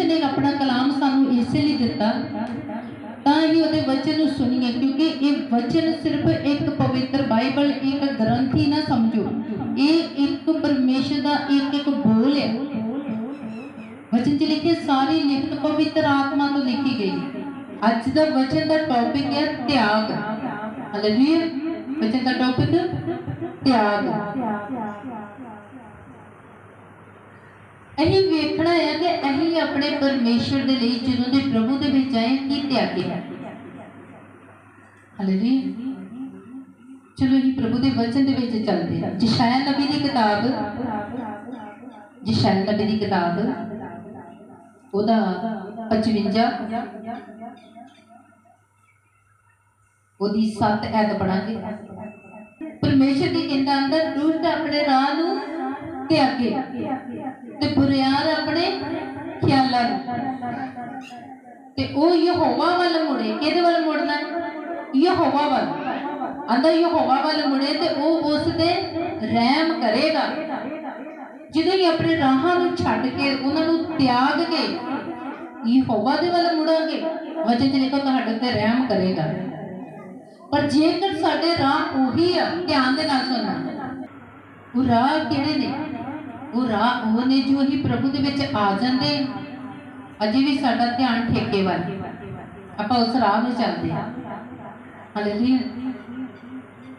ਪਰਮੇਸ਼ਰ ਨੇ ਆਪਣਾ ਕਲਾਮ ਸਾਨੂੰ ਇਸੇ ਲਈ ਦਿੱਤਾ ਤਾਂ ਹੀ ਉਹਦੇ ਵਚਨ ਨੂੰ ਸੁਣੀਏ, ਕਿਉਂਕਿ ਇਹ ਵਚਨ ਸਿਰਫ ਇੱਕ ਪਵਿੱਤਰ ਬਾਈਬਲ, ਇੱਕ ਗ੍ਰੰਥ ਹੀ ਨਾ ਸਮਝੋ। ਇਹ ਇੱਕ ਪਰਮੇਸ਼ਰ ਦਾ ਇੱਕ ਇੱਕ ਬੋਲ ਹੈ। ਵਚਨ 'ਚ ਲਿਖੇ, ਸਾਰੀ ਲਿਖਤ ਪਵਿੱਤਰ ਆਤਮਾ ਤੋਂ ਲਿਖੀ ਗਈ। ਅੱਜ ਦਾ ਵਚਨ ਦਾ ਟੌਪਿਕ ਹੈ ਤਿਆਗ। ਹਾਲੇਲੂਇਆ ਵਚਨ ਦਾ ਟੌਪਿਕ ਤਿਆਗ। ਅਸੀਂ ਵੇਖਣਾ ਹੈ ਕਿ ਅਸੀਂ ਆਪਣੇ ਪਰਮੇਸ਼ਰ ਦੇ ਲਈ ਜਦੋਂ ਦੇ ਪ੍ਰਭੂ ਦੇ ਵਿੱਚ ਆਏ, ਕੀ ਤਿਆਗਿਆ ਹਾਲੇਲੂਇਆ ਚਲੋ ਅਸੀਂ ਪ੍ਰਭੂ ਦੇ ਵਚਨ ਦੇ ਵਿੱਚ ਚੱਲਦੇ ਹਾਂ। ਜਿਸ਼ਾਇਆ ਨਬੀ ਦੀ ਕਿਤਾਬ ਜਿਸ਼ਾਇਆ ਨਬੀ ਦੀ ਕਿਤਾਬ, ਉਹਦਾ 55 ਉਹਦੀ 7 ਐਤ ਪੜਾਂਗੇ ਪਰਮੇਸ਼ਰ ਦੀ ਕਹਿੰਦਾ ਅੰਦਰ ਦੁਸ਼ਟ ਆਪਣੇ ਰਾਹ ਨੂੰ ਤਿਆਗੇ ਤੇ ਬੁਰਿਆਰ ਆਪਣੇ ਖਿਆਲਾਂ ਤੇ ਉਹ ਯਹੋਵਾ ਵੱਲ ਮੁੜੇ। ਕਿਹਦੇ ਵੱਲ ਮੁੜਨਾ? ਹੈ? ਯਹੋਵਾ ਵੱਲ। ਅੰਦਰ ਯਹੋਵਾ ਵੱਲ ਮੁੜੇ ਤੇ ਉਹ ਉਸ ਤੇ ਰਹਿਮ ਕਰੇਗਾ। ਜਦੋਂ ਹੀ ਆਪਣੇ ਰਾਹਾਂ ਨੂੰ ਛੱਡ ਕੇ, ਉਹਨਾਂ ਨੂੰ ਤਿਆਗ ਕੇ ਯਹੋਵਾ ਦੇ ਵੱਲ ਮੁੜਾਂਗੇ, ਵਚਨ ਚ ਲਿਖੋ ਤੁਹਾਡੇ ਤੇ ਰਹਿਮ ਕਰੇਗਾ। ਪਰ ਜੇਕਰ ਸਾਡੇ ਰਾਹ ਉਹੀ ਆ, ਧਿਆਨ ਦੇ ਨਾਲ ਸੁਣਨਾ। ਉਹ ਰਾਹ ਕਿਹੜੇ ਨੇ? ਉਹ ਰਾਹ ਉਹ ਨੇ ਜੋ ਹੀ ਪ੍ਰਭੂ ਦੇ ਵਿੱਚ ਆ ਜਾਂਦੇ, ਅਜੇ ਵੀ ਸਾਡਾ ਧਿਆਨ ਠੇਕੇ ਵੱਲ। ਆਪਾਂ ਉਸ ਰਾਹ ਨੂੰ ਚੱਲਦੇ ਹਾਂ। ਹਾਲੇਲੂਇਆ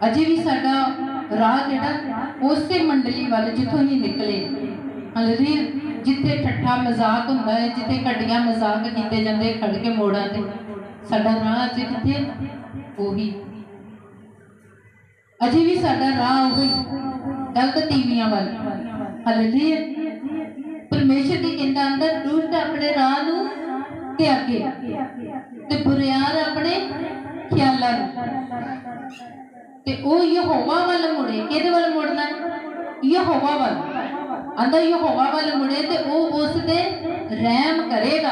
ਅਜੇ ਵੀ ਸਾਡਾ ਰਾਹ ਜਿਹੜਾ, ਉਸੇ ਮੰਡਲੀ ਵੱਲ ਜਿੱਥੋਂ ਹੀ ਨਿਕਲੇ। ਹਾਲੇਲੂਇਆ ਜਿੱਥੇ ਠੱਠਾ ਮਜ਼ਾਕ ਹੁੰਦਾ ਹੈ, ਜਿੱਥੇ ਘਟੀਆਂ ਮਜ਼ਾਕ ਕੀਤੇ ਜਾਂਦੇ ਖੜ ਕੇ ਮੋੜਾਂ ਤੇ। ਸਾਡਾ ਰਾਹ ਅਜੇ ਕਿੱਥੇ? ਉਹੀ। ਅਜੇ ਵੀ ਸਾਡਾ ਰਾਹ ਉਹੀ। ਗਲਤ ਤੀਵੀਆਂ ਵੱਲ। ਹਾਲੇਲੂਇਆ ਪਰਮੇਸ਼ਰ ਦੀ ਕਹਿੰਦਾ, ਅੰਦਰ ਦੁਸ਼ਟ ਆਪਣੇ ਰਾਹ ਨੂੰ ਤਿਆਗੇ ਤੇ ਬੁਰਿਆਰ ਆਪਣੇ ਖਿਆਲਾਂ ਨੂੰ। ਤੇ ਉਹ ਯਹੋਵਾ ਵੱਲ ਮੁੜੇ। ਕਿਹਦੇ ਵੱਲ ਮੁੜਨਾ? ਯਹੋਵਾ ਵੱਲ। ਅੰਦਰ ਯਹੋਵਾ ਵੱਲ ਮੁੜੇ ਤੇ ਉਹ ਉਸ ਤੇ ਰਹਿਮ ਕਰੇਗਾ।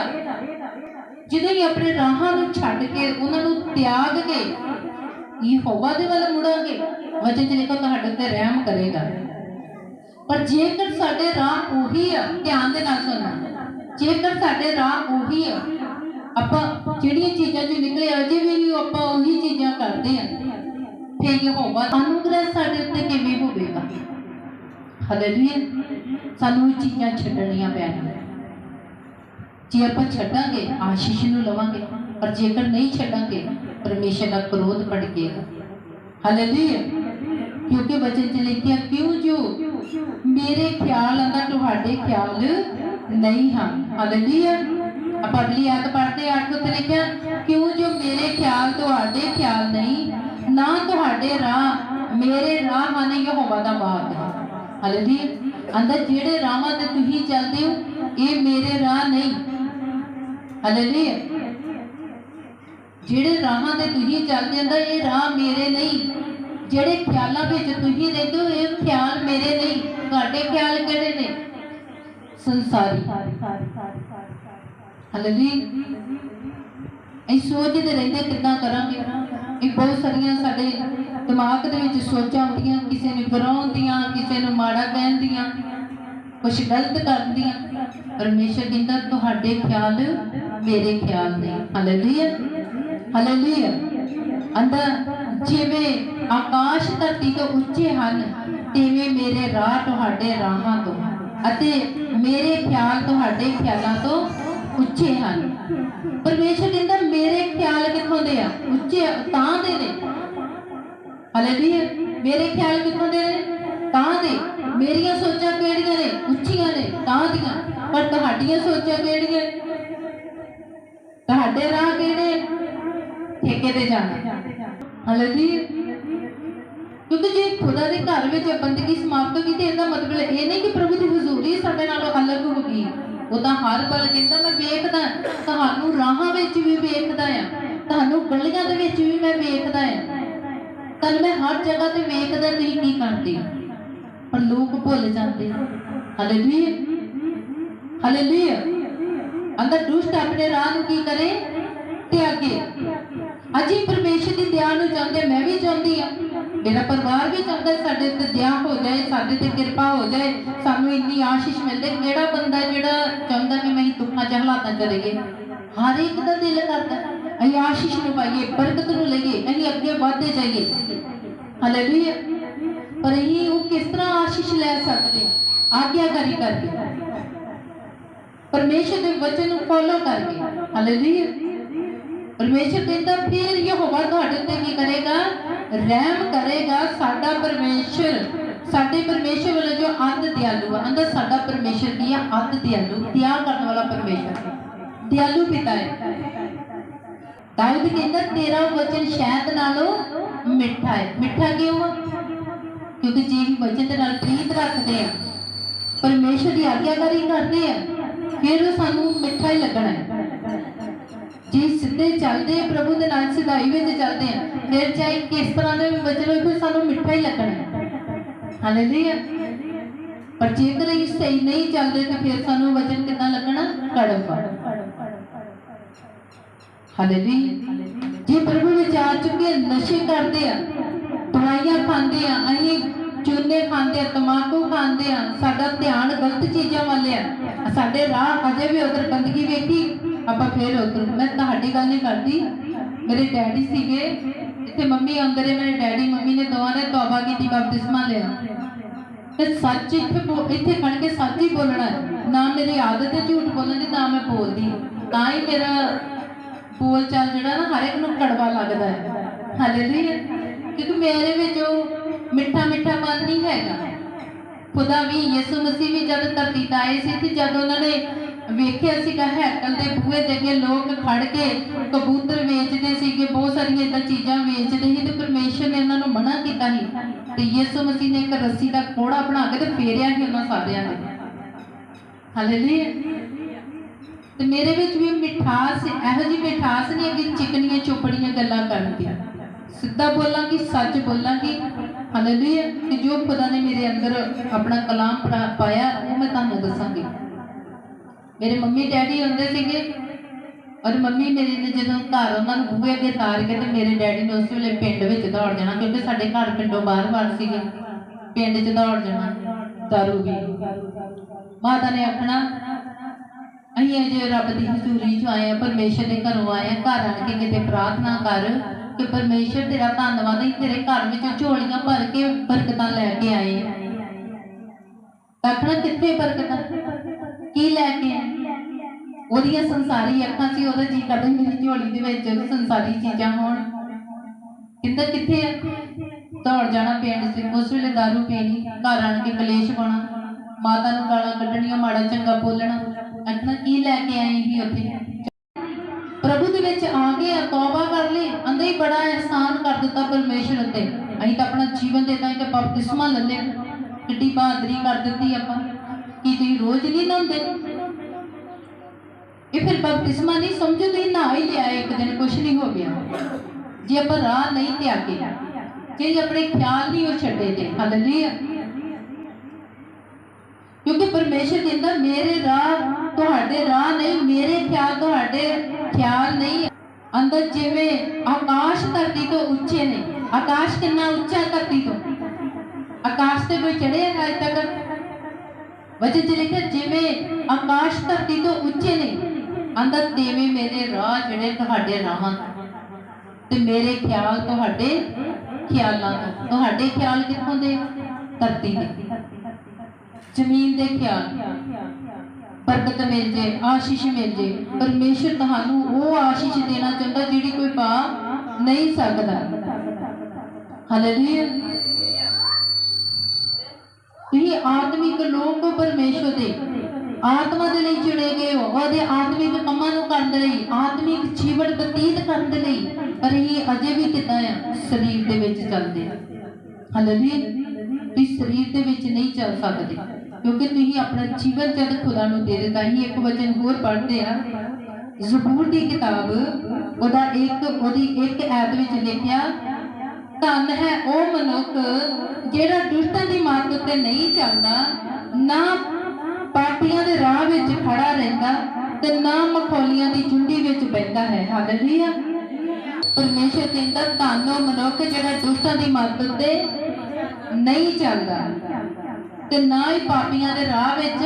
ਜਦੋਂ ਹੀ ਆਪਣੇ ਰਾਹਾਂ ਨੂੰ ਛੱਡ ਕੇ, ਉਹਨਾਂ ਨੂੰ ਤਿਆਗ ਕੇ ਯਹੋਵਾ ਦੇ ਵੱਲ ਮੁੜਾਂਗੇ, ਵਚਨ ਚ ਲਿਖੋ, ਤੁਹਾਡੇ ਤੇ ਰਹਿਮ ਕਰੇਗਾ। ਪਰ ਜੇਕਰ ਸਾਡੇ ਰਾਹ ਉਹੀ ਆ, ਧਿਆਨ ਦੇ ਨਾਲ ਸੁਣਨਾ। ਜੇਕਰ ਸਾਡੇ ਰਾਹ ਉਹੀ ਆ, ਆਪਾਂ ਜਿਹੜੀਆਂ ਚੀਜ਼ਾਂ ਚੋਂ ਨਿਕਲੇ ਅਜੇ ਵੀ ਆਪਾਂ ਉਹੀ ਚੀਜ਼ਾਂ ਕਰਦੇ ਆ। ਫਿਰ ਯਹੋਵਾ ਅਨੁਗ੍ਰਹ ਸਾਡੇ ਉੱਤੇ ਕਿਵੇਂ ਹੋਵੇਗਾ? ਹਾਲੇਲੂਇਆ ਸਾਨੂੰ ਇਹ ਚੀਜ਼ਾਂ ਛੱਡਣੀਆਂ ਪੈਣਗੀਆਂ। ਜੇ ਆਪਾਂ ਛੱਡਾਂਗੇ, ਆਸ਼ੀਸ਼ ਨੂੰ ਲਵਾਂਗੇ, ਪਰ ਜੇਕਰ ਨਹੀਂ ਛੱਡਾਂਗੇ, ਪਰਮੇਸ਼ਰ ਦਾ ਕ੍ਰੋਧ ਭੜਕੇਗਾ। ਹਾਲੇਲੂਇਆ ਕਿਉਂਕਿ ਵਚਨ ਚ ਲਿਖਿਆ, ਕਿਉਂ ਜੋ ਮੇਰੇ ਖਿਆਲ ਅੰਦਰ ਤੁਹਾਡੇ ਖਿਆਲ ਨਹੀਂ ਹਨ ਹਾਲੇਲੂਇਆ। ਆਪਾਂ ਅਗਲੀ ਆਇਤ ਪੜ੍ਹਦੇ ਅੱਠ ਉੱਤੇ ਲਿਖਿਆ, ਕਿਉਂ ਜੋ ਮੇਰੇ ਖਿਆਲ ਤੁਹਾਡੇ ਖਿਆਲ ਨਹੀਂ, ਨਾ ਤੁਹਾਡੇ ਰਾਹ, ਮੇਰੇ ਰਾਹ ਹਨ ਯਹੋਵਾ ਦਾ ਬਾਗ ਹੈ। ਹਾਲੇਲੂਇਆ। ਅੰਦਰ ਜਿਹੜੇ ਰਾਹਾਂ ਤੇ ਤੁਸੀਂ ਚੱਲਦੇ ਹੋ, ਇਹ ਮੇਰੇ ਰਾਹ ਨਹੀਂ। ਹਾਲੇਲੂਇਆ। ਜਿਹੜੇ ਰਾਹਾਂ ਤੇ ਤੁਸੀਂ ਚੱਲਦੇ ਅੰਦਰ ਇਹ ਰਾਹ ਮੇਰੇ ਨਹੀਂ। ਜਿਹੜੇ ਖਿਆਲਾਂ ਵਿੱਚ ਤੁਸੀਂ ਰਹਿੰਦੇ ਹੋ, ਇਹ ਖਿਆਲ ਮੇਰੇ ਨਹੀਂ, ਤੁਹਾਡੇ ਖਿਆਲ ਕਿਹੜੇ ਨੇ? ਸੰਸਾਰੀ। ਹਾਲੇਲੂਇਆ ਅਸੀਂ ਸੋਚਦੇ ਰਹਿੰਦੇ ਕਿੱਦਾਂ ਕਰਾਂਗੇ। ਇਹ ਬਹੁਤ ਸਾਰੀਆਂ ਸਾਡੇ ਦਿਮਾਗ ਦੇ ਵਿੱਚ ਸੋਚਾਂ ਹੁੰਦੀਆਂ, ਕਿਸੇ ਨੂੰ ਬੁਰਾਉਂਦੀਆਂ ਕਿਸੇ ਨੂੰ ਮਾੜਾ ਕਹਿੰਦੀਆਂ ਕੁਝ ਗਲਤ ਕਰਦੀਆਂ ਪਰਮੇਸ਼ਰ ਕਹਿੰਦਾ, ਤੁਹਾਡੇ ਖਿਆਲ ਮੇਰੇ ਖਿਆਲ ਨੇ। ਹਾਲੇਲੂਇਆ ਹਾਲੇਲੂਇਆ ਅੰਦਰ ਜਿਵੇਂ ਆਕਾਸ਼ ਧਰਤੀ ਤੋਂ ਉੱਚੇ ਹਨ, ਤਿਵੇਂ ਮੇਰੇ ਰਾਹ ਤੁਹਾਡੇ ਰਾਹਾਂ ਤੋਂ ਅਤੇ ਮੇਰੇ ਖਿਆਲ ਤੁਹਾਡੇ ਖਿਆਲਾਂ ਤੋਂ ਉੱਚੇ ਹਨ। ਪਰਮੇਸ਼ਰ ਕਹਿੰਦਾ ਮੇਰੇ ਖਿਆਲ ਕਿੱਥੋਂ ਦੇ ਆ? ਉੱਚੇ ਤਾਂ ਦੇ ਨੇ। ਹਾਲੇਲੂਇਆ ਮੇਰੇ ਖਿਆਲ ਕਿੱਥੋਂ ਦੇ ਨੇ? ਤਾਂ ਦੇ। ਮੇਰੀਆਂ ਸੋਚਾਂ ਕਿਹੜੀਆਂ ਨੇ? ਉੱਚੀਆਂ ਨੇ, ਤਾਂ ਦੀਆਂ। ਪਰ ਤੁਹਾਡੀਆਂ ਸੋਚਾਂ ਕਿਹੜੀਆਂ? ਤੁਹਾਡੇ ਰਾਹ ਕਿਹੜੇ? ਠੇਕੇ ਤੇ ਜਾਣਾ। ਹਾਲੇਲੂਇਆ ਕਿਉਂਕਿ ਜੇ ਖੁਦਾ ਦੇ ਘਰ ਵਿੱਚ ਬੰਦਗੀ ਸਮਾਪਤ ਕੀਤੀ, ਇਹਦਾ ਮਤਲਬ ਇਹ ਨਹੀਂ ਕਿ ਪ੍ਰਭੂ ਦੀ ਹਜ਼ੂਰੀ ਸਾਡੇ ਨਾਲੋਂ ਅਲੱਗ ਹੋ ਗਈ। ਉਹ ਤਾਂ ਹਰ ਪਲ ਕਹਿੰਦਾ, ਮੈਂ ਵੇਖਦਾ ਤੁਹਾਨੂੰ ਰਾਹਾਂ ਵਿੱਚ ਵੀ ਵੇਖਦਾ ਆ ਤੁਹਾਨੂੰ ਗਲੀਆਂ ਦੇ ਵਿੱਚ ਵੀ ਮੈਂ ਵੇਖਦਾ ਆ ਤੁਹਾਨੂੰ ਮੈਂ ਹਰ ਜਗ੍ਹਾ ਤੇ ਵੇਖਦਾ ਤੁਸੀਂ ਕੀ ਕਰਦੇ ਪਰ ਲੋਕ ਭੁੱਲ ਜਾਂਦੇ ਹਾਲੇਲੂਇਆ ਹਾਲੇਲੂਇਆ ਅੰਦਰ ਦੁਸ਼ਟ ਆਪਣੇ ਰਾਹ ਨੂੰ ਕੀ ਕਰੇ? ਅੱਗੇ। ਅਜੀ ਪਰਮੇਸ਼ਰ ਦੀ ਦਇਆ ਨੂੰ ਚਾਹੁੰਦੇ ਮੈਂ ਵੀ ਚਾਹੁੰਦੀ ਆ ਮੇਰਾ ਪਰਿਵਾਰ ਵੀ ਚਾਹੁੰਦਾ ਸਾਡੇ ਤੇ ਦਇਆ ਹੋ ਜਾਏ, ਸਾਡੇ ਤੇ ਕਿਰਪਾ ਹੋ ਜਾਏ। ਸਾਨੂੰ ਇੰਨੀ ਆਸ਼ੀਸ਼ ਮਿਲਦੇ। ਕਿਹੜਾ ਬੰਦਾ ਜਿਹੜਾ ਚਾਹੁੰਦਾ ਕਿ ਮੈਂ ਦੁੱਖਾਂ ਚ ਹਾਲਾਤਾਂ ਚ ਰਹੀਏ? ਹਰ ਇੱਕ ਦਾ ਦਿਲ ਕਰਦਾ ਅਸੀਂ ਆਸ਼ੀਸ਼ ਨੂੰ ਪਾਈਏ ਬਰਕਤ ਨੂੰ ਲਈਏ, ਅਸੀਂ ਅੱਗੇ ਵਧਦੇ ਜਾਈਏ। ਹਾਲੇਲੂਇਆ ਪਰ ਅਸੀਂ ਉਹ ਕਿਸ ਤਰ੍ਹਾਂ ਆਸ਼ੀਸ਼ ਲੈ ਸਕਦੇ ਆਗਿਆਕਾਰੀ ਕਰਕੇ। ਪਰਮੇਸ਼ਰ ਦੇ ਵਚਨ ਨੂੰ ਫੋਲੋ ਕਰਕੇ। ਹਾਲੇਲੂਇਆ ਪਰਮੇਸ਼ਰ ਕਹਿੰਦਾ, ਫਿਰ ਯਹੋਵਾ ਤੁਹਾਡੇ ਉੱਤੇ ਕੀ ਕਰੇਗਾ? ਰਹਿਮ ਕਰੇਗਾ ਸਾਡਾ ਪਰਮੇਸ਼ਰ। ਸਾਡੇ ਪਰਮੇਸ਼ਰ ਵੱਲੋਂ ਜੋ ਅੰਤ ਦਿਆਲੂ ਆ, ਅੰਦਰ ਸਾਡਾ ਪਰਮੇਸ਼ਰ ਕੀ ਹੈ ਅੰਤ ਦਿਆਲੂ। ਦਿਆ ਕਰਨ ਵਾਲਾ ਪਰਮੇਸ਼ਰ ਦਿਆਲੂ ਪਿਤਾ ਹੈ। ਦਾਊਦ ਕਹਿੰਦਾ, ਤੇਰਾ ਵਚਨ ਸ਼ਹਿਦ ਨਾਲੋਂ ਮਿੱਠਾ ਹੈ। ਮਿੱਠਾ ਕਿਉਂ ਕਿਉਂਕਿ ਜੇ ਵਚਨ ਦੇ ਨਾਲ ਪ੍ਰੀਤ ਰੱਖਦੇ ਆ, ਪਰਮੇਸ਼ਰ ਦੀ ਆਗਿਆਕਾਰੀ ਕਰਦੇ ਆ, ਫਿਰ ਸਾਨੂੰ ਮਿੱਠਾ ਹੀ ਲੱਗਣਾ ਹੈ। ਜੇ ਸਿੱਧੇ ਚੱਲਦੇ ਆ, ਪ੍ਰਭੂ ਦੇ ਨਾਲ ਸਿਧਾਈ ਵਿੱਚ ਚੱਲਦੇ ਆ, ਫਿਰ ਚਾਹੇ ਕਿਸ ਤਰ੍ਹਾਂ ਦੇ ਵੀ ਵਚਨ ਹੋਏ, ਫਿਰ ਸਾਨੂੰ ਮਿੱਠਾ ਹੀ ਲੱਗਣਾ ਹਾਲੇਲੂਇਆ ਪਰ ਜੇਕਰ ਇਹ ਸਹੀ ਨਹੀਂ ਚੱਲਦੇ, ਤਾਂ ਫਿਰ ਸਾਨੂੰ ਵਚਨ ਕਿੱਦਾਂ ਲੱਗਣਾ? ਕੜਵਾ ਹਾਲੇਲੂਇਆ ਜੇ ਪ੍ਰਭੂ ਵਿੱਚ ਆ ਚੁੱਕੇ, ਨਸ਼ੇ ਕਰਦੇ ਆ, ਦਵਾਈਆਂ ਖਾਂਦੇ ਆ, ਅਸੀਂ ਚੂਨੇ ਖਾਂਦੇ ਆ ਤਮਾਕੂ ਖਾਂਦੇ ਆ, ਸਾਡਾ ਧਿਆਨ ਗਲਤ ਚੀਜ਼ਾਂ ਵੱਲ ਆ, ਸਾਡੇ ਰਾਹ ਅਜੇ ਵੀ ਉਧਰ ਗੰਦਗੀ ਵੇਖੀ ਆਪਾਂ ਫੇਰ ਮੈਂ ਤੁਹਾਡੀ ਗੱਲ ਨਹੀਂ ਕਰਦੀ। ਮੇਰੇ ਡੈਡੀ ਸੀਗੇ। ਇੱਥੇ ਮੰਮੀ ਆਉਂਦੇ ਰਹੇ। ਮੇਰੇ ਡੈਡੀ ਮੰਮੀ ਨੇ ਦੋਵਾਂ ਨੇ ਤੌਬਾ ਕੀਤੀ, ਬਪਤਿਸਮਾ ਲਿਆ। ਤੇ ਸੱਚ ਇੱਥੇ ਇੱਥੇ ਖੜ ਕੇ ਸੱਚ ਹੀ ਬੋਲਣਾ ਨਾ ਮੇਰੀ ਆਦਤ ਹੈ ਝੂਠ ਬੋਲਣ ਦੀ, ਨਾ ਮੈਂ ਬੋਲਦੀ। ਤਾਂ ਹੀ ਮੇਰਾ ਬੋਲ ਚਾਲ ਜਿਹੜਾ ਨਾ ਹਰ ਇੱਕ ਨੂੰ ਕੜਵਾ ਲੱਗਦਾ ਹੈ। ਹਾਲੇਲੂਇਆ ਕਿਉਂਕਿ ਮੇਰੇ ਵਿੱਚ ਉਹ ਮਿੱਠਾ ਮਿੱਠਾ ਮਨ ਨਹੀਂ ਹੈਗਾ। ਖੁਦਾ ਵੀ ਯਿਸੂ ਮਸੀਹ ਵੀ ਜਦ ਧਰਤੀ ਤੇ ਆਏ ਸੀ, ਤੇ ਜਦ ਉਹਨਾਂ ਨੇ ਵੇਖਿਆ ਸੀਗਾ ਹੈਕਲ ਦੇ ਬੂਹੇ ਦੇ ਅੱਗੇ ਲੋਕ ਖੜ ਕੇ ਕਬੂਤਰ ਵੇਚਦੇ ਸੀਗੇ, ਬਹੁਤ ਸਾਰੀਆਂ ਇਦਾਂ ਚੀਜ਼ਾਂ ਵੇਚਦੇ ਸੀ ਤੇ ਪਰਮੇਸ਼ਰ ਨੇ ਉਹਨਾਂ ਨੂੰ ਮਨਾ ਕੀਤਾ ਸੀ। ਤੇ ਯਿਸੂ ਮਸੀਹ ਨੇ ਇੱਕ ਰੱਸੀ ਦਾ ਕੋੜਾ ਬਣਾ ਕੇ ਤੇ ਫੇਰਿਆ ਸੀ ਉਹਨਾਂ ਸਾਰਿਆਂ ਨੇ। ਹਾਲੇਲੂਇਆ ਤੇ ਮੇਰੇ ਵਿੱਚ ਵੀ ਮਿਠਾਸ, ਇਹੋ ਜਿਹੀ ਮਿਠਾਸ ਨਹੀਂ ਹੈ ਕਿ ਚਿਕਨੀਆਂ ਚੋਪੜੀਆਂ ਗੱਲਾਂ ਕਰਨ ਦੀ। ਸਿੱਧਾ ਬੋਲਾਂਗੀ, ਸੱਚ ਬੋਲਾਂਗੀ। ਹਾਲੇਲੂਇਆ ਕਿ ਜੋ ਖੁਦਾ ਨੇ ਮੇਰੇ ਅੰਦਰ ਆਪਣਾ ਕਲਾਮ ਪਾਇਆ, ਉਹ ਮੈਂ ਤੁਹਾਨੂੰ ਦੱਸਾਂਗੀ। ਮੇਰੇ ਮੰਮੀ ਡੈਡੀ ਹੁੰਦੇ ਸੀਗੇ। ਔਰ ਮੰਮੀ ਮੇਰੀ ਨੇ ਜਦੋਂ ਘਰ ਉਹਨਾਂ ਨੂੰ ਬੂਹੇ ਅੱਗੇ ਤਾਰ ਕੇ ਤੇ ਮੇਰੇ ਡੈਡੀ ਨੇ ਉਸ ਵੇਲੇ ਪਿੰਡ ਵਿੱਚ ਦੌੜ ਜਾਣਾ, ਕਿਉਂਕਿ ਸਾਡੇ ਘਰ ਪਿੰਡੋਂ ਬਾਹਰ-ਬਾਹਰ ਸੀਗੇ। ਪਿੰਡ 'ਚ ਦੌੜ ਜਾਣਾ, ਦਾਰੂ ਵੀ। ਮਾਤਾ ਨੇ ਆਖਣਾ, ਅਸੀਂ ਅਜੇ ਰੱਬ ਦੀ ਹਜ਼ੂਰੀ 'ਚ ਆਏ ਆ, ਪਰਮੇਸ਼ਰ ਦੇ ਘਰੋਂ ਆਏ ਆ। ਘਰ ਆਣ ਕੇ ਕਿਤੇ ਪ੍ਰਾਰਥਨਾ ਕਰ ਕਿ ਪਰਮੇਸ਼ਰ ਤੇਰਾ ਧੰਨਵਾਦ ਹੈ ਤੇਰੇ ਘਰ ਵਿੱਚ ਝੋਲੀਆਂ ਭਰ ਕੇ ਬਰਕਤਾਂ ਲੈ ਕੇ ਆਏ ਆਖਣਾ ਕਿੱਥੇ ਬਰਕਤਾਂ? ਕੀ ਲੈ ਕੇ ਆਏ? ਉਹਦੀਆਂ ਸੰਸਾਰੀ ਅੱਖਾਂ ਸੀ, ਉਹਦਾ ਜੀ ਕਰਦਾ ਮੇਰੀ ਝੋਲੀ ਦੇ ਵਿੱਚ ਸੰਸਾਰੀ ਚੀਜ਼ਾਂ ਹੋਣ। ਕਿੰਦਾ ਕਿੱਥੇ ਦੌੜ ਜਾਣਾ ਪਿੰਡ 'ਚ, ਉਸ ਵੇਲੇ ਦਾਰੂ ਪੀਣੀ, ਘਰ ਆਣ ਕੇ ਕਲੇਸ਼ ਪਾਉਣਾ, ਮਾਤਾ ਨੂੰ ਗਾਲਾਂ ਕੱਢਣੀਆਂ, ਮਾੜਾ ਚੰਗਾ ਬੋਲਣਾ। ਆਖਣਾ, ਕੀ ਲੈ ਕੇ ਆਏ ਸੀ ਉੱਥੇ? ਪ੍ਰਭੂ ਦੇ ਵਿੱਚ ਆ ਗਏ ਤੌਬਾ ਕਰ ਲਈ ਅੰਦਰ ਹੀ ਬੜਾ ਅਹਿਸਾਨ ਕਰ ਦਿੱਤਾ ਪਰਮੇਸ਼ਰ ਉੱਤੇ। ਅਸੀਂ ਤਾਂ ਆਪਣਾ ਜੀਵਨ ਦੇ ਤਾਂ ਕਿ ਬਪਤਿਸਮਾ ਲੈ ਲਿਆ ਕਿੱਡੀ ਬਹਾਦਰੀ ਕਰ ਦਿੱਤੀ ਆਪਾਂ। ਕੀ ਤੁਸੀਂ ਰੋਜ਼ ਨਹੀਂ ਨਹਾਉਂਦੇ? ਇਹ ਫਿਰ ਬਪਤਿਸਮਾ ਨਹੀਂ ਸਮਝੋ ਤੁਸੀਂ, ਨਹਾ ਹੀ ਲਿਆ, ਇੱਕ ਦਿਨ ਕੁਝ ਨਹੀਂ ਹੋ ਗਿਆ। ਜੇ ਆਪਾਂ ਰਾਹ ਨਹੀਂ ਤਿਆਗੇ, ਜੇ ਆਪਣੇ ਖਿਆਲ ਨਹੀਂ ਉਹ ਛੱਡੇ ਤੇ ਹਾਲੇਲੂਇਆ ਕਿਉਂਕਿ ਪਰਮੇਸ਼ਰ ਕਹਿੰਦਾ, ਮੇਰੇ ਰਾਹ ਤੁਹਾਡੇ ਰਾਹ ਨਹੀਂ, ਮੇਰੇ ਖਿਆਲ ਤੁਹਾਡੇ ਖਿਆਲ ਨਹੀਂ। ਅੰਦਰ ਜਿਵੇਂ ਆਕਾਸ਼ ਧਰਤੀ ਤੋਂ ਉੱਚੇ ਨੇ। ਆਕਾਸ਼ ਕਿੰਨਾ ਉੱਚਾ ਧਰਤੀ ਤੋਂ? ਆਕਾਸ਼ ਤੇ ਕੋਈ ਚੜ੍ਹਿਆ ਹੈ ਅਜੇ ਤੱਕ? ਵਚਨ ਚ ਲਿਖਿਆ ਜਿਵੇਂ ਆਕਾਸ਼ ਧਰਤੀ ਤੋਂ ਉੱਚੇ ਨੇ, ਅੰਦਰ ਦੇਵੇਂ ਮੇਰੇ ਰਾਹ ਜਿਹੜੇ ਤੁਹਾਡੇ ਰਾਹਾਂ ਤੇ ਮੇਰੇ ਖਿਆਲ ਤੁਹਾਡੇ ਖਿਆਲਾਂ ਤੋਂ ਤੁਹਾਡੇ ਖਿਆਲ ਕਿੱਥੋਂ ਦੇ? ਧਰਤੀ ਦੇ। ਜ਼ਮੀਨ ਦੇ ਖਿਆਲ। ਬਰਕਤ ਮਿਲ ਜੇ, ਆਸ਼ੀਸ਼ ਮਿਲ ਜੇ। ਪਰਮੇਸ਼ਰ ਤੁਹਾਨੂੰ ਉਹ ਆਸ਼ੀਸ਼ ਦੇਣਾ ਚਾਹੁੰਦਾ ਜਿਹੜੀ ਕੋਈ ਪਾ ਨਹੀਂ ਸਕਦਾ। ਹਾਲੇਲੂਇਆ ਤੁਸੀਂ ਆਤਮਿਕ ਲੋਕ ਹੋ ਦੇ ਆਤਮਾ ਦੇ ਲਈ ਚੁਣੇ ਗਏ ਹੋ। ਉਹਦੇ ਆਤਮਿਕ ਕੰਮਾਂ ਨੂੰ ਕਰਨ ਦੇ ਲਈ, ਆਤਮਿਕ ਜੀਵਨ ਬਤੀਤ ਕਰਨ ਦੇ ਲਈ ਪਰ ਇਹ ਅਜੇ ਵੀ ਕਿੱਦਾਂ ਆ? ਸਰੀਰ ਦੇ ਵਿੱਚ ਚੱਲਦੇ ਆ। ਹਾਲੇਲੂਇਆ। ਤੁਸੀਂ ਸਰੀਰ ਦੇ ਵਿੱਚ ਨਹੀਂ ਚੱਲ ਸਕਦੇ ਕਿਉਂਕਿ ਤੁਸੀਂ ਆਪਣਾ ਜੀਵਨ ਜਦ ਖੁਦਾ ਨੂੰ ਦੇ ਦਿੱਤਾ ਹੀ ਇੱਕ ਵਚਨ ਹੋਰ ਪੜ੍ਹਦੇ ਆ। ਜ਼ਬੂਰ ਦੀ ਕਿਤਾਬ, ਉਹਦਾ ਇੱਕ, ਉਹਦੀ ਇੱਕ ਐਤ ਵਿੱਚ ਲਿਖਿਆ ਧੰਨ ਹੈ, ਉਹ ਮਨੁੱਖ ਜਿਹੜਾ ਦੁਸ਼ਟਾਂ ਦੀ ਮਾਰਗ ਉੱਤੇ ਨਹੀਂ ਚੱਲਦਾ, ਨਾ ਪਾਪੀਆਂ ਦੇ ਰਾਹ ਵਿੱਚ ਖੜਾ ਰਹਿੰਦਾ ਤੇ ਨਾ ਮਖੌਲੀਆਂ ਦੀ ਝੁੰਡੀ ਵਿੱਚ ਬੈਠਦਾ ਹੈ। ਹਾਲੇਲੂਇਆ ਪਰਮੇਸ਼ਰ ਕਹਿੰਦਾ, ਧੰਨ ਉਹ ਮਨੁੱਖ ਜਿਹੜਾ ਦੁਸ਼ਟਾਂ ਦੀ ਮਾਰਗ ਉੱਤੇ ਨਹੀਂ ਚੱਲਦਾ ਤੇ ਨਾ ਹੀ ਪਾਪੀਆਂ ਦੇ ਰਾਹ ਵਿੱਚ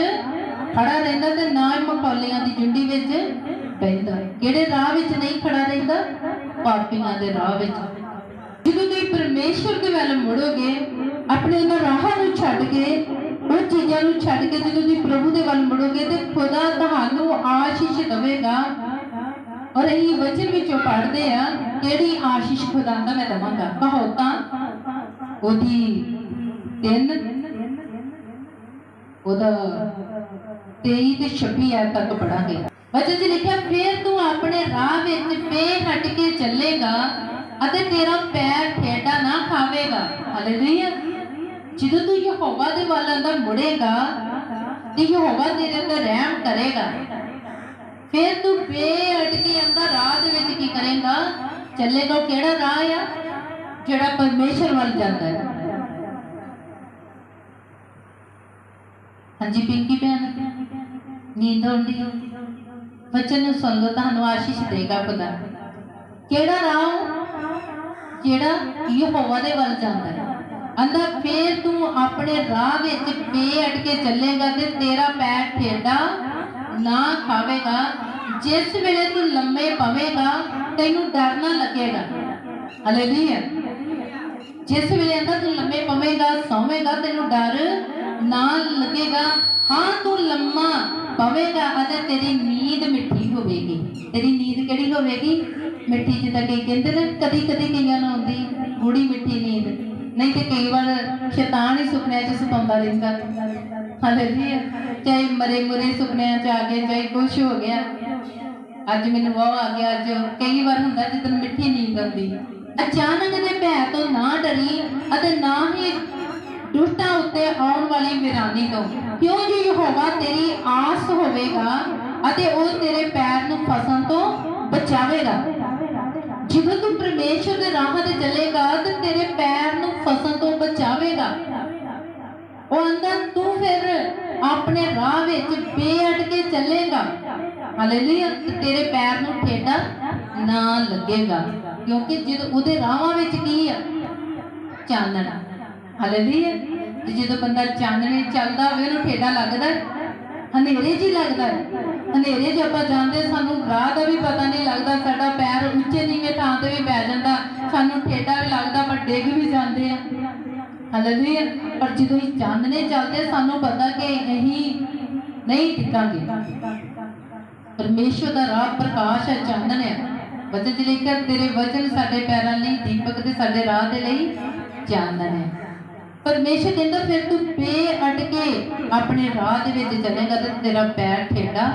ਖੜਾ ਰਹਿੰਦਾ ਤੇ ਨਾ ਹੀ ਮਖੌਲੀਆਂ ਦੀ ਜੁੰਡੀ ਵਿੱਚ ਬਹਿੰਦਾ। ਕਿਹੜੇ ਰਾਹ ਵਿੱਚ ਨਹੀਂ ਖੜਾ ਰਹਿੰਦਾ? ਪਾਪੀਆਂ ਦੇ ਰਾਹ ਵਿੱਚ। ਜਦੋਂ ਤੁਸੀਂ ਪਰਮੇਸ਼ਵਰ ਦੇ ਵੱਲ ਮੁੜੋਗੇ, ਆਪਣੇ ਉਹਨਾਂ ਰਾਹਾਂ ਨੂੰ ਛੱਡ ਕੇ, ਉਹ ਚੀਜ਼ਾਂ ਨੂੰ ਛੱਡ ਕੇ ਜਦੋਂ ਤੁਸੀਂ ਪ੍ਰਭੂ ਦੇ ਵੱਲ ਮੁੜੋਗੇ ਤੇ ਖੁਦਾ ਤੁਹਾਨੂੰ ਆਸ਼ੀਸ਼ ਦੇਵੇਗਾ। ਔਰ ਇਹ ਵਚਨ ਵਿੱਚੋਂ ਪੜ੍ਹਦੇ ਆ ਕਿਹੜੀ ਆਸ਼ੀਸ਼ ਖੁਦਾ ਦਾ ਮੈਂ ਦਵਾਂਗਾ? ਕਹੋ ਉਹਦੀ ਤਿੰਨ, ਉਹਦਾ 23 ਤੇ 26 ਐਤ ਤੱਕ ਪੜਾਂਗੇ ਵਚਨ 'ਚ ਲਿਖਿਆ, ਫੇਰ ਤੂੰ ਆਪਣੇ ਰਾਹ ਵਿੱਚ ਪੇ ਹਟ ਕੇ ਚੱਲੇਗਾ ਅਤੇ ਤੇਰਾ ਪੈਰ ਠੇਡਾ ਨਾ ਖਾਵੇਗਾ। ਹਾਲੇਲੂਇਆ ਜਦੋਂ ਤੂੰ ਯਹੋਵਾ ਦੇ ਵੱਲ ਅੰਦਰ ਮੁੜੇਗਾ, ਤੇ ਯਹੋਵਾ ਤੇਰੇ ਅੰਦਰ ਰਹਿਮ ਕਰੇਗਾ। ਫਿਰ ਤੂੰ ਬੇਅੜ ਅੰਦਰ ਰਾਹ ਦੇ ਵਿੱਚ ਕੀ ਕਰੇਗਾ? ਚੱਲੇਗਾ ਕਿਹੜਾ ਰਾਹ ਆ? ਜਿਹੜਾ ਪਰਮੇਸ਼ਰ ਵੱਲ ਜਾਂਦਾ ਹੈ। ਹਾਂਜੀ, ਪਿੰਕੀ ਭੈਣ। ਨੀਂਦ ਆਉਂਦੀ ਹੈ। ਬੱਚੇ ਨੂੰ ਸੁਣ ਲਓ, ਤੁਹਾਨੂੰ ਆਸ਼ੀਸ਼ ਦੇਗਾ ਖੁਦਾ ਕਿਹੜਾ ਰਾਹ? ਜਿਹੜਾ ਯਹੋਵਾ ਦੇ ਵੱਲ ਜਾਂਦਾ ਹੈ। ਅੰਦਾ ਫੇਰ ਤੂੰ ਆਪਣੇ ਰਾਹ ਵਿੱਚ ਬੇਅੜ ਕੇ ਚੱਲੇਗਾ ਤੇ ਤੇਰਾ ਪੈਰ ਠੇਡਾ ਨਾ ਖਾਵੇਗਾ। ਜਿਸ ਵੇਲੇ ਤੂੰ ਲੰਮੇ ਪਵੇਗਾ, ਤੈਨੂੰ ਡਰ ਨਾ ਲੱਗੇਗਾ। ਹਾਲੇਲੂਇਆ ਜਿਸ ਵੇਲੇ ਅੰਦਰ ਤੂੰ ਲੰਮੇ ਪਵੇਂਗਾ, ਸੌਵੇਂਗਾ, ਤੈਨੂੰ ਡਰ ਨਾ ਲੱਗੇਗਾ। ਹਾਂ, ਤੂੰ ਲੰਮਾ ਪਵੇਗਾ ਅਤੇ ਤੇਰੀ ਨੀਂਦ ਮਿੱਠੀ ਹੋਵੇਗੀ। ਤੇਰੀ ਨੀਂਦ ਕਿਹੜੀ ਹੋਵੇਗੀ? ਮਿੱਠੀ ਜਿੱਦਾਂ ਕਈ ਕਹਿੰਦੇ ਨੇ, ਕਦੀ ਕਦੀ ਕਈਆਂ ਨੂੰ ਆਉਂਦੀ ਗੂੜੀ ਮਿੱਠੀ ਨੀਂਦ। ਨਹੀਂ ਤੇ ਕਈ ਵਾਰ ਸ਼ੈਤਾਨ ਹੀ ਸੁਪਨਿਆਂ 'ਚ ਸਤਾਉਂਦਾ ਰਹਿੰਦਾ। ਹਾਲੇਲੂਇਆ ਚਾਹੇ ਮਰੇ ਮੁਰੇ ਸੁਪਨਿਆਂ 'ਚ ਆ ਗਏ ਚਾਹੇ ਕੁਛ ਹੋ ਗਿਆ। ਅੱਜ ਮੈਨੂੰ ਉਹ ਆ ਗਿਆ, ਅੱਜ ਕਈ ਵਾਰ ਹੁੰਦਾ ਜਦੋਂ ਮਿੱਠੀ ਨੀਂਦ ਆਉਂਦੀ। ਅਚਾਨਕ ਦੇ ਭੈ ਤੋਂ ਨਾ ਡਰੀ, ਅਤੇ ਨਾ ਹੀ ਦੁਸ਼ਟਾਂ ਉੱਤੇ ਆਉਣ ਵਾਲੀ ਵਿਰਾਨੀ ਤੋਂ, ਕਿਉਂ ਜੋ ਯਹੋਵਾ ਤੇਰੀ ਆਸ ਹੋਵੇਗਾ ਅਤੇ ਉਹ ਤੇਰੇ ਪੈਰ ਨੂੰ ਫਸਣ ਤੋਂ ਬਚਾਵੇਗਾ? ਜਦੋਂ ਤੂੰ ਪਰਮੇਸ਼ਰ ਦੇ ਰਾਹ ਤੇ ਚੱਲੇਗਾ, ਤੇ ਤੇਰੇ ਪੈਰ ਨੂੰ ਫਸਣ ਤੋਂ ਬਚਾਵੇਗਾ। ਉਹ ਅੰਦਰ ਤੂੰ ਫਿਰ ਆਪਣੇ ਰਾਹ ਵਿੱਚ ਬੇਅੜ ਕੇ ਚੱਲੇਗਾ। ਹਾਲੇਲੂਇਆ ਤੇਰੇ ਪੈਰ ਨੂੰ ਠੇਡਾ ਨਾ ਲੱਗੇਗਾ। ਕਿਉਂਕਿ ਜਦੋਂ ਉਹਦੇ ਰਾਹਾਂ ਵਿੱਚ ਕੀ ਆ? ਚਾਨਣ। ਹਾਲੇਲੂਇਆ ਤੇ ਜਦੋਂ ਬੰਦਾ ਚਾਨਣੇ ਚੱਲਦਾ ਹੋਵੇ, ਉਹਨੂੰ ਠੇਡਾ ਲੱਗਦਾ ਹਨੇਰੇ 'ਚ ਹੀ। ਲੱਗਦਾ ਹਨੇਰੇ 'ਚ ਆਪਾਂ ਜਾਂਦੇ, ਸਾਨੂੰ ਰਾਹ ਦਾ ਵੀ ਪਤਾ ਨਹੀਂ ਲੱਗਦਾ, ਸਾਡਾ ਪੈਰ ਉੱਚੇ ਨੀਵੇਂ ਥਾਂ ਤੇ ਵੀ ਪੈ ਜਾਂਦਾ, ਸਾਨੂੰ ਠੇਡਾ ਵੀ ਲੱਗਦਾ ਪਰ ਡਿੱਗ ਵੀ ਜਾਂਦੇ ਆ ਹਾਲੇਲੂਇਆ। ਪਰ ਜਦੋਂ ਅਸੀਂ ਚਾਨਣੇ ਚੱਲਦੇ, ਸਾਨੂੰ ਪਤਾ ਕਿ ਅਸੀਂ ਨਹੀਂ ਟਿਕਾਂਗੇ ਪਰਮੇਸ਼ਵਰ ਦਾ ਰਾਹ ਪ੍ਰਕਾਸ਼ ਹੈ ਚਾਨਣ ਹੈ ਵਚਨ ਚ ਲਿਖਿਆ, ਤੇਰੇ ਵਚਨ ਸਾਡੇ ਪੈਰਾਂ ਲਈ ਦੀਪਕ ਤੇ ਸਾਡੇ ਰਾਹ ਦੇ ਲਈ ਚਾਨਣ ਹੈ ਪਰਮੇਸ਼ਰ ਕਹਿੰਦਾ ਫਿਰ ਤੂੰ ਬੇਅਟ ਕੇ ਆਪਣੇ ਰਾਹ ਦੇ ਵਿੱਚ ਚੱਲੇਗਾ ਤੇ ਤੇਰਾ ਪੈਰ ਠੇਡਾ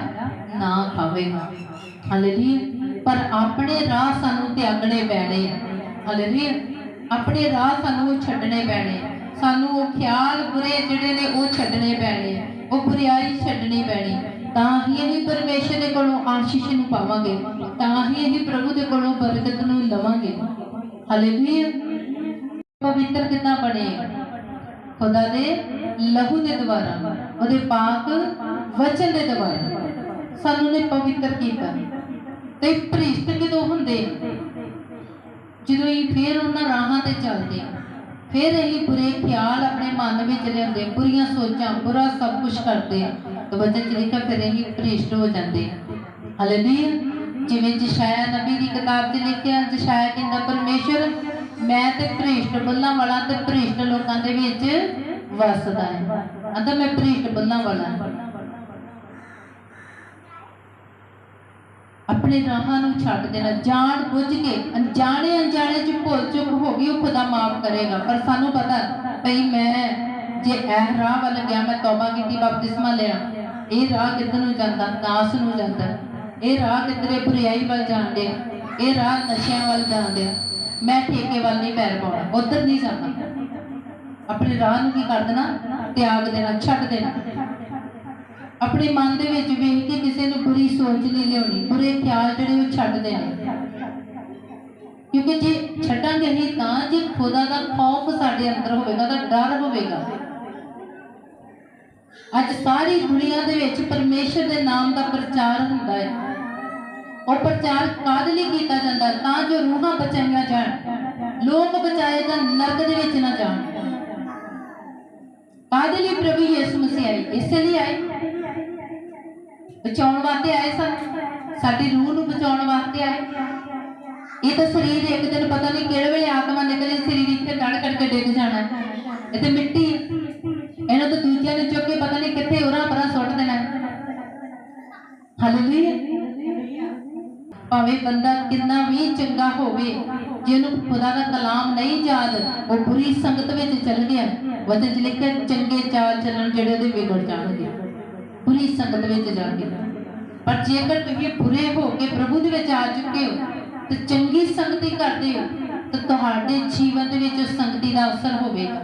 ਨਾ ਖਾਵੇਗਾ। ਹਾਲੇਲੂਇਆ, ਪਰ ਆਪਣੇ ਰਾਹ ਸਾਨੂੰ ਤਿਆਗਣੇ ਪੈਣੇ ਹਾਲੇਲੂਇਆ, ਆਪਣੇ ਰਾਹ ਸਾਨੂੰ ਉਹ ਛੱਡਣੇ ਪੈਣੇ ਸਾਨੂੰ ਉਹ ਖਿਆਲ ਬੁਰੇ ਜਿਹੜੇ ਨੇ ਉਹ ਛੱਡਣੇ ਪੈਣੇ ਉਹ ਬੁਰੀਾਈ ਛੱਡਣੀ ਪੈਣੀ ਤਾਂ ਹੀ ਅਸੀਂ ਪਰਮੇਸ਼ਰ ਦੇ ਕੋਲੋਂ ਆਸ਼ੀਸ਼ ਨੂੰ ਪਾਵਾਂਗੇ। ਤਾਂ ਹੀ ਅਸੀਂ ਪ੍ਰਭੂ ਦੇ ਕੋਲੋਂ ਬਰਕਤ ਨੂੰ ਲਵਾਂਗੇ। ਹਾਲੇਲੂਇਆ, ਪਵਿੱਤਰ ਕਿੰਨਾ ਬਣੇ ਖੁਦਾ ਦੇ ਲਹੂ ਦੇ ਦੁਆਰਾ, ਉਹਦੇ ਪਾਕ ਵਚਨ ਦੇ ਦੁਆਰਾ। ਸਾਨੂੰ ਨੇ ਪਵਿੱਤਰ ਕੀਤਾ। ਤੇ ਭ੍ਰਿਸ਼ਟ ਕਿਦੋਂ ਹੁੰਦੇ? ਜਦੋਂ ਇਹ ਫੇਰ ਉਹਨਾਂ ਰਾਹਾਂ ਤੇ ਚੱਲਦੇ, ਫਿਰ ਅਸੀਂ ਬੁਰੇ ਖਿਆਲ ਆਪਣੇ ਮਨ ਵਿੱਚ ਲਿਆਉਂਦੇ, ਬੁਰੀਆਂ ਸੋਚਾਂ, ਬੁਰਾ ਸਭ ਕੁਝ ਕਰਦੇ। ਆ ਤਾਂ ਵਚਨ ਚ ਲਿਖਿਆ, ਫਿਰ ਅਸੀਂ ਭ੍ਰਿਸ਼ਟ ਹੋ ਜਾਂਦੇ। ਹਾਂ ਹਾਲੇਲੂਇਆ ਜਿਵੇਂ ਜਸ਼ਾਇਆ ਨਬੀ ਦੀ ਕਿਤਾਬ 'ਚ ਲਿਖਿਆ ਜਸ਼ਾਇਆ ਕਹਿੰਦਾ, ਪਰਮੇਸ਼ਰ, ਮੈਂ ਤੇ ਭ੍ਰਿਸ਼ਟ ਬੁੱਲਾਂ ਵਾਲਾ ਤੇ ਭ੍ਰਿਸ਼ਟ ਲੋਕਾਂ ਦੇ ਵਿੱਚ ਵਸਦਾ ਹੈ। ਅੰਦਰ ਮੈਂ ਭ੍ਰਿਸ਼ਟ ਬੁੱਲਾਂ ਵਾਲਾ ਆਪਣੇ ਰਾਹਾਂ ਨੂੰ ਛੱਡ ਦੇਣਾ, ਜਾਣ ਬੁੱਝ ਕੇ, ਅਣਜਾਣੇ ਅਣਜਾਣੇ ਚ ਭੁੱਲ ਚੁੱਕ ਹੋ ਗਈ, ਉਹ ਖੁਦਾ ਮਾਫ ਕਰੇਗਾ। ਪਰ ਸਾਨੂੰ ਪਤਾ ਭਈ ਮੈਂ ਜੇ ਇਹ ਰਾਹ ਵੱਲ ਗਿਆ, ਮੈਂ ਤੌਬਾ ਕੀਤੀ, ਬਪਤਿਸਮਾ ਲਿਆ, ਇਹ ਰਾਹ ਕਿੱਧਰ ਨੂੰ ਜਾਂਦਾ? ਨਾਸ ਨੂੰ ਜਾਂਦਾ। ਇਹ ਰਾਹ ਕਿੱਧਰੇ ਬੁਰਿਆਈ ਵੱਲ ਜਾਂਦੇ ਇਹ ਰਾਹ ਨਸ਼ਿਆਂ ਵੱਲ ਜਾਂਦੇ ਮੈਂ ਠੇਕੇ ਵੱਲ ਨਹੀਂ ਪੈਰ ਪਾਉਣਾ, ਉਧਰ ਨਹੀਂ ਜਾਣਾ। ਆਪਣੇ ਰਾਹ ਨੂੰ ਕੀ ਕਰ ਦੇਣਾ? ਤਿਆਗ ਦੇਣਾ, ਛੱਡ ਦੇਣਾ। ਆਪਣੇ ਮਨ ਦੇ ਵਿੱਚ ਵੇਖ ਕੇ ਕਿਸੇ ਨੂੰ ਬੁਰੀ ਸੋਚ ਨਹੀਂ ਲਿਆਉਣੀ, ਬੁਰੇ ਖਿਆਲ ਜਿਹੜੇ ਉਹ ਛੱਡ ਦੇਣੇ। ਕਿਉਂਕਿ ਜੇ ਛੱਡਾਂਗੇ ਨਹੀਂ ਤਾਂ ਜੇ ਖੁਦਾ ਦਾ ਖੌਫ ਸਾਡੇ ਅੰਦਰ ਹੋਵੇਗਾ ਤਾਂ ਡਰ ਹੋਵੇਗਾ। ਅੱਜ ਸਾਰੀ ਦੁਨੀਆ ਦੇ ਵਿੱਚ ਪਰਮੇਸ਼ਰ ਦੇ ਨਾਮ ਦਾ ਪ੍ਰਚਾਰ ਹੁੰਦਾ ਹੈ। ਉਹ ਪ੍ਰਚਾਰ ਕਾਹਦੇ ਲਈ ਕੀਤਾ ਜਾਂਦਾ? ਤਾਂ ਜੋ ਰੂਹਾਂ ਬਚਾਈਆਂ ਜਾਣ। ਲੋਕ ਬਚਾਏ ਜਾਣ ਨਰਕ ਦੇ ਵਿੱਚ ਨਾ ਜਾਣ। ਕਾਹਦੇ ਲਈ ਪ੍ਰਭੂ ਯਿਸੂ ਮਸੀਹ ਆਏ? ਇਸੇ ਲਈ ਆਏ। ਬਚਾਉਣ ਵਾਸਤੇ ਆਏ ਸਨ। ਸਾਡੀ ਰੂਹ ਨੂੰ ਬਚਾਉਣ ਵਾਸਤੇ ਆਏ। ਇਹ ਤਾਂ ਸਰੀਰ ਇੱਕ ਦਿਨ ਪਤਾ ਨਹੀਂ ਕਿਹੜੇ ਵੇਲੇ ਆਤਮਾ ਨਿਕਲੇ, ਸਰੀਰ ਇੱਥੇ ਡੜ ਕਰਕੇ ਡਿੱਗ ਜਾਣਾ। ਇਹ ਤੇ ਮਿੱਟੀ ਇਹਨਾਂ ਤੋਂ ਦੂਜਿਆਂ ਨੇ ਚੁੱਕ ਕੇ ਪਤਾ ਨਹੀਂ ਕਿੱਥੇ ਉਰਾਂ ਪਰਾਂ ਸੁੱਟ ਦੇਣਾ। ਹਾਲੇਲੂਇਆ ਭਾਵੇਂ ਬੰਦਾ ਕਿੰਨਾ ਵੀ ਚੰਗਾ ਹੋਵੇ ਜੇ ਉਹਨੂੰ ਖੁਦਾ ਦਾ ਕਲਾਮ ਨਹੀਂ ਯਾਦ, ਉਹ ਬੁਰੀ ਸੰਗਤ ਵਿੱਚ ਚੱਲ ਗਿਆ ਵਚਨ ਚ ਲਿਖਿਆ, ਚੰਗੇ ਚਾਲ ਚੱਲਣ ਜਿਹੜੇ ਉਹਦੇ ਵਿਗੜ ਜਾਣਗੇ। ਬੁਰੀ ਸੰਗਤ ਵਿੱਚ ਜਾ ਪਰ ਜੇਕਰ ਤੁਸੀਂ ਬੁਰੇ ਹੋ ਕੇ ਪ੍ਰਭੂ ਦੇ ਵਿੱਚ ਆ ਚੁੱਕੇ ਹੋ, ਤੇ ਚੰਗੀ ਸੰਗਤੀ ਕਰਦੇ ਹੋ, ਤਾਂ ਤੁਹਾਡੇ ਜੀਵਨ ਦੇ ਵਿੱਚ ਸੰਗਤੀ ਦਾ ਅਸਰ ਹੋਵੇਗਾ।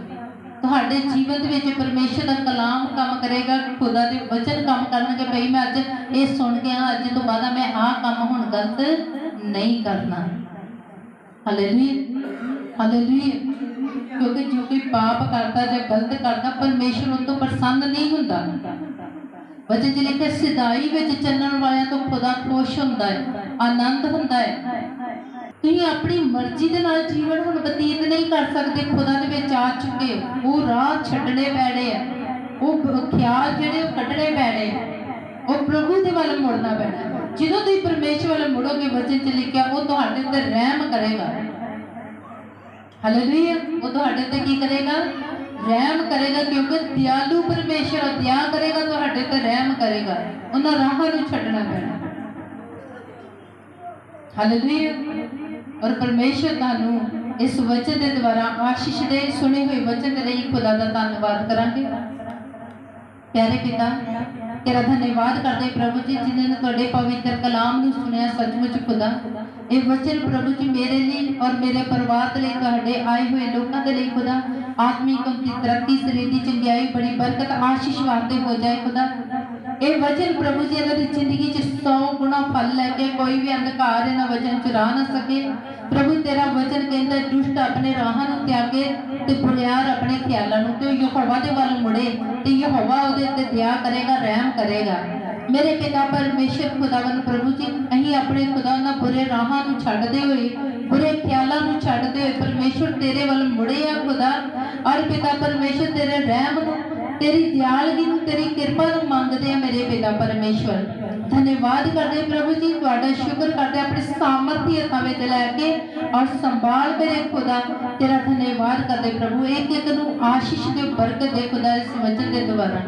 ਤੁਹਾਡੇ ਜੀਵਨ ਦੇ ਵਿੱਚ ਪਰਮੇਸ਼ਰ ਦਾ ਕਲਾਮ ਕੰਮ ਕਰੇਗਾ ਖੁਦਾ ਦੇ ਵਚਨ ਕੰਮ ਕਰਨਗੇ। ਭਈ ਮੈਂ ਅੱਜ ਇਹ ਸੁਣ ਗਿਆ ਅੱਜ ਤੋਂ ਬਾਅਦ ਮੈਂ ਆਹ ਕੰਮ ਹੁਣ ਗਲਤ ਨਹੀਂ ਕਰਨਾ। ਹਾਲੇਲੂਇਆ ਹਾਲੇਲੂਇਆ ਕਿਉਂਕਿ ਜੋ ਕੋਈ ਪਾਪ ਕਰਦਾ ਜਾਂ ਗਲਤ ਕਰਦਾ ਪਰਮੇਸ਼ਰ ਉਸ ਤੋਂ ਪ੍ਰਸੰਨ ਨਹੀਂ ਹੁੰਦਾ। ਵਚਨ ਚ ਲਿਖਿਆ ਸਿਧਾਈ ਵਿੱਚ ਚੱਲਣ ਵਾਲਿਆਂ ਤੋਂ ਖੁਦਾ ਖੁਸ਼ ਹੁੰਦਾ ਹੈ ਆਨੰਦ ਹੁੰਦਾ ਹੈ। ਤੁਸੀਂ ਆਪਣੀ ਮਰਜ਼ੀ ਦੇ ਨਾਲ ਜੀਵਨ ਹੁਣ ਬਤੀਤ ਨਹੀਂ ਕਰ ਸਕਦੇ ਖੁਦਾ ਦੇ ਵਿੱਚ ਆ ਚੁੱਕੇ ਉਹ ਰਾਹ ਛੱਡਣੇ ਪੈਣੇ ਆ। ਉਹ ਖਿਆਲ ਜਿਹੜੇ ਉਹ ਕੱਢਣੇ ਪੈਣੇ ਉਹ ਪ੍ਰਭੂ ਦੇ ਵੱਲ ਮੁੜਨਾ ਪੈਣਾ। ਜਦੋਂ ਤੁਸੀਂ ਪਰਮੇਸ਼ਰ ਵੱਲ ਮੁੜੋਗੇ ਵਚਨ ਚ ਲਿਖਿਆ ਉਹ ਤੁਹਾਡੇ ਉੱਤੇ ਰਹਿਮ ਕਰੇਗਾ। ਹਾਲੇਲੂਇਆ ਉਹ ਤੁਹਾਡੇ ਤੇ ਕੀ ਕਰੇਗਾ? ਰਹਿਮ ਕਰੇਗਾ ਕਿਉਂਕਿ ਦਿਆਲੂ ਪਰਮੇਸ਼ਰ ਆ, ਦਇਆ ਕਰੇਗਾ ਤੁਹਾਡੇ ਤੇ ਰਹਿਮ ਕਰੇਗਾ। ਉਹਨਾਂ ਰਾਹਾਂ ਨੂੰ ਛੱਡਣਾ ਪੈਣਾ। ਹਾਲੇਲੂਇਆ ਔਰ ਪਰਮੇਸ਼ਰ ਤੁਹਾਨੂੰ ਇਸ ਵਚਨ ਦੇ ਦੁਆਰਾ ਆਸ਼ੀਸ਼ ਦੇ ਸੁਣੇ ਹੋਏ ਵਚਨ ਦੇ ਲਈ ਖੁਦਾ ਦਾ ਧੰਨਵਾਦ ਕਰਾਂਗੇ। ਪਿਆਰੇ ਪਿਤਾ, ਤੇਰਾ ਧੰਨਵਾਦ ਕਰਦੇ ਪ੍ਰਭੂ ਜੀ, ਜਿਨ੍ਹਾਂ ਨੇ ਤੁਹਾਡੇ ਪਵਿੱਤਰ ਕਲਾਮ ਨੂੰ ਸੁਣਿਆ ਸੱਚਮੁੱਚ ਖੁਦਾ। ਇਹ ਵਚਨ ਪ੍ਰਭੂ ਜੀ ਮੇਰੇ ਲਈ ਔਰ ਮੇਰੇ ਪਰਿਵਾਰ ਦੇ ਲਈ, ਤੁਹਾਡੇ ਆਏ ਹੋਏ ਲੋਕਾਂ ਦੇ ਲਈ ਖੁਦਾ। ਆਤਮਿਕ ਤਰੱਕੀ ਸਰੀਰ ਦੀ ਚੰਗਿਆਈ, ਬੜੀ ਬਰਕਤ, ਆਸ਼ੀਸ਼ ਵਾਸਤੇ ਹੋ ਜਾਏ ਖੁਦਾ। ਇਹ ਵਚਨ ਪ੍ਰਭੂ ਜੀ ਇਹਨਾਂ ਦੀ ਜ਼ਿੰਦਗੀ 'ਚ 100 ਗੁਣਾ ਫਲ ਲੈ ਕੇ ਕੋਈ ਵੀ ਅੰਧਕਾਰ ਇਹਨਾਂ ਵਚਨ ਚੁਰਾ ਨਾ ਸਕੇ। ਪ੍ਰਭੂ, ਤੇਰਾ ਵਚਨ ਕਹਿੰਦਾ, ਦੁਸ਼ਟ ਆਪਣੇ ਰਾਹਾਂ ਨੂੰ ਤਿਆਗੇ ਤੇ ਬੁਨਿਆਰ ਆਪਣੇ ਖਿਆਲਾਂ ਨੂੰ। ਤੇ ਯਹੋਵਾ ਦੇ ਵੱਲ ਮੁੜੇ ਤੇ ਯਹੋਵਾ ਉਹਦੇ ਤੇ ਦਇਆ ਕਰੇਗਾ, ਰਹਿਮ ਕਰੇਗਾ। ਮੇਰੇ ਪਿਤਾ ਪਰਮੇਸ਼ਰ ਖੁਦਾਵੰ ਪ੍ਰਭੂ ਜੀ, ਅਸੀਂ ਆਪਣੇ ਖੁਦਾ ਨਾਲ ਬੁਰੇ ਰਾਹਾਂ ਨੂੰ ਛੱਡਦੇ ਹੋਏ, ਬੁਰੇ ਖਿਆਲਾਂ ਨੂੰ ਛੱਡਦੇ ਹੋਏ ਪਰਮੇਸ਼ਰ ਤੇਰੇ ਵੱਲ ਮੁੜੇ ਆ ਖੁਦਾ। ਔਰ ਪਿਤਾ ਪਰਮੇਸ਼ਰ ਤੇਰੇ ਰਹਿਮ ਨੂੰ ਤੇਰੀ ਦਿਆਲਗੀ ਨੂੰ, ਤੇਰੀ ਕਿਰਪਾ ਨੂੰ ਮੰਗਦੇ ਆ ਮੇਰੇ ਪਿਤਾ ਪਰਮੇਸ਼ਵਰ। ਧੰਨਵਾਦ ਕਰਦੇ ਪ੍ਰਭੂ ਜੀ, ਤੁਹਾਡਾ ਸ਼ੁਕਰ ਕਰਦੇ ਆਪਣੇ ਸਾਮਰਥੀ ਹੱਥਾਂ ਵਿੱਚ ਲੈ ਕੇ ਔਰ ਸੰਭਾਲ ਮੇਰੇ ਖੁਦਾ। ਤੇਰਾ ਧੰਨਵਾਦ ਕਰਦੇ ਪ੍ਰਭੂ ਇੱਕ ਇੱਕ ਨੂੰ ਆਸ਼ੀਸ਼ ਦੇ ਬਰਕਤ ਦੇ ਖੁਦਾ ਇਸ ਵਚਨ ਦੇ ਦੁਆਰਾ।